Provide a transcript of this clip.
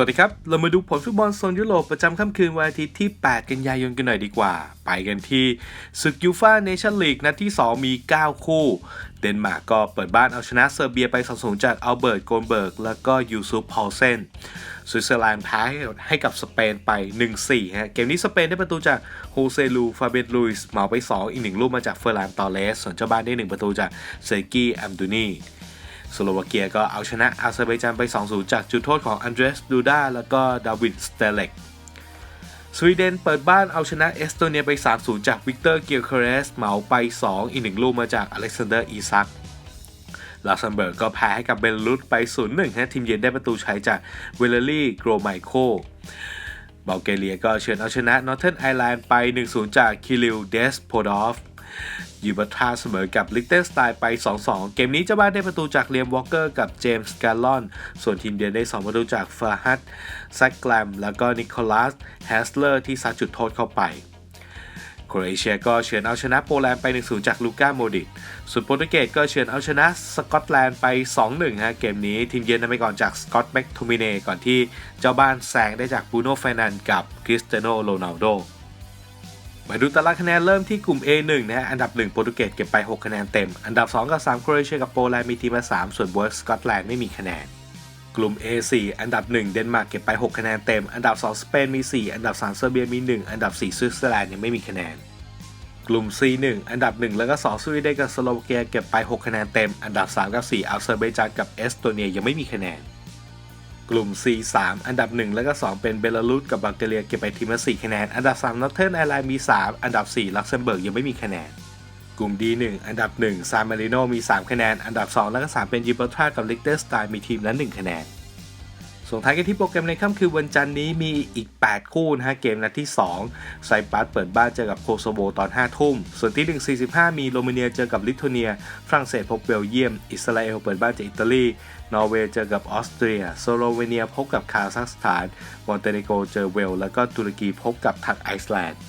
วัสดีครับ เรามาดูผลฟุตบอลโซนยุโรปประจำค่ำคืนวันอาทิตย์ที่ 8 กันยายนกันหน่อยดีกว่า ไปกันที่ศึกยูฟ่าเนชั่นลีกนัดที่ 2 มี 9 คู่ เดนมาร์กก็เปิดบ้านเอาชนะเซอร์เบียไป2-0จากอัลเบิร์ตโกลเบิร์ก แล้วก็ยูซุปพอลเซนสวิตเซอร์แลนด์แพ้ให้กับสเปนไป 1-4 ฮะ เกมนี้สเปนได้ประตูจากโฮเซลู ฟาเบตลุยส์เหมาไป 2 อีก 1 ลูกมาจากเฟอร์ลานตอเลส ส่วนเจ้าบ้านได้ 1 ประตูจากเซกีแอมดูนี สโลวาเกียก็เอาชนะอาเซอร์ไบจานไป 2-0 จากจุดโทษของอันเดรสดูดาแล้วก็ดาวิดสเตเล็กสวีเดนเปิดบ้านเอาชนะเอสโตเนียไป 3-0 จากวิกเตอร์เกียร์เคเรสเหมาไป 2 อีก1ลูกมาจากอเล็กซานเดอร์อีซักลักเซมเบิร์กก็แพ้ให้กับเบลลุสไป 0-1ฮะทีมเยือนได้ประตูใช้จากเวลลี่โกรไมโคบัลแกเรียก็เฉือนเอาชนะนอร์เท r ร์นไอร์แลนด์ไป 1-0 จากคิริลเดสโพดอฟ ยูบัตทาเสมอกับลิกเตนสไตน์ไป 2-2 เกมนี้เจ้าบ้านได้ประตูจากเลียมวอลเกอร์กับเจมส์กาลอน ส่วนทีมเยือนได้ 2 ประตูจากฟาฮัตแซกแกลม แล้วก็นิโคลัสแฮสเลอร์ที่ซัดจุดโทษเข้าไปโครเอเชียก็เฉือนเอาชนะโปแลนด์ไป 1-0 จากลูก้าโมดิต ส่วนโปรตุเกสก็เฉือนเอาชนะสกอตแลนด์ไป 2-1 ฮะ เกมนี้ทีมเยือนนำไปก่อนจากสกอตแม็กโทมิเนก่อนที่เจ้าบ้านแซงได้จากบูโน่ไฟนันกับคริสเตียโนโรนัลโด มาดูตารางคะแนนเริ่มที่กลุ่ม A1 นะฮะ อันดับ 1 โปรตุเกสเก็บไป 6 คะแนนเต็ม อันดับ 2 กับ 3 โครเอเชียกับโปแลนด์มีทีมละ3ส่วนเวิร์กสกอตแลนด์ไม่มีคะแนน กลุ่ม A4 อันดับ 1 เดนมาร์กเก็บไป 6 คะแนนเต็ม อันดับ 2 สเปนมี 4 อันดับ 3 เซอร์เบียมี 1 อันดับ 4 สวิตเซอร์แลนด์ยังไม่มีคะแนน กลุ่ม C1 อันดับ 1 แล้วก็ 2 สวีเดนกับสโลวาเกียเก็บไป 6 คะแนนเต็ม อันดับ 3 กับ 4อาเซอร์ไบจานกับเอสโตเนียยังไม่มีคะแนน กลุ่ม C3 อันดับ 1 แล้วก็ 2 เป็นเบลารุสกับบัลแกเรียเก็บไปทีมละ4คะแนน อันดับ3นอร์เทิร์นไอร์แลนด์มี 3 อันดับ 4 ลักเซมเบิร์กยังไม่มีคะแนน กลุ่ม D1 อันดับ 1 ซานมาริโนมี 3 คะแนน อันดับ 2 แล้วก็ 3 เป็นยิบราลตาร์กับลิกเตอร์สไตน์มีทีมละ 1 คะแนน ส่งท้ายกันที่โปรแกรมในค่ำคืนวันจันทร์นี้มีอีก 8 คู่นะฮะเกมนัดที่ 2 ไซปัสเปิดบ้านเจอกับโคโซโวตอน 5 ทุ่ม ส่วนที่ 1.45 มีโรมาเนียเจอกับลิทัวเนีย ฝรั่งเศสพบเบลเยียม อิสราเอลเปิดบ้านเจออิตาลี นอร์เวย์เจอกับออสเตรีย สโลเวเนียพบกับคาซัคสถาน มอนเตเนโกรเจอเวล แล้วก็ตุรกีพบกับทางไอซ์แลนด์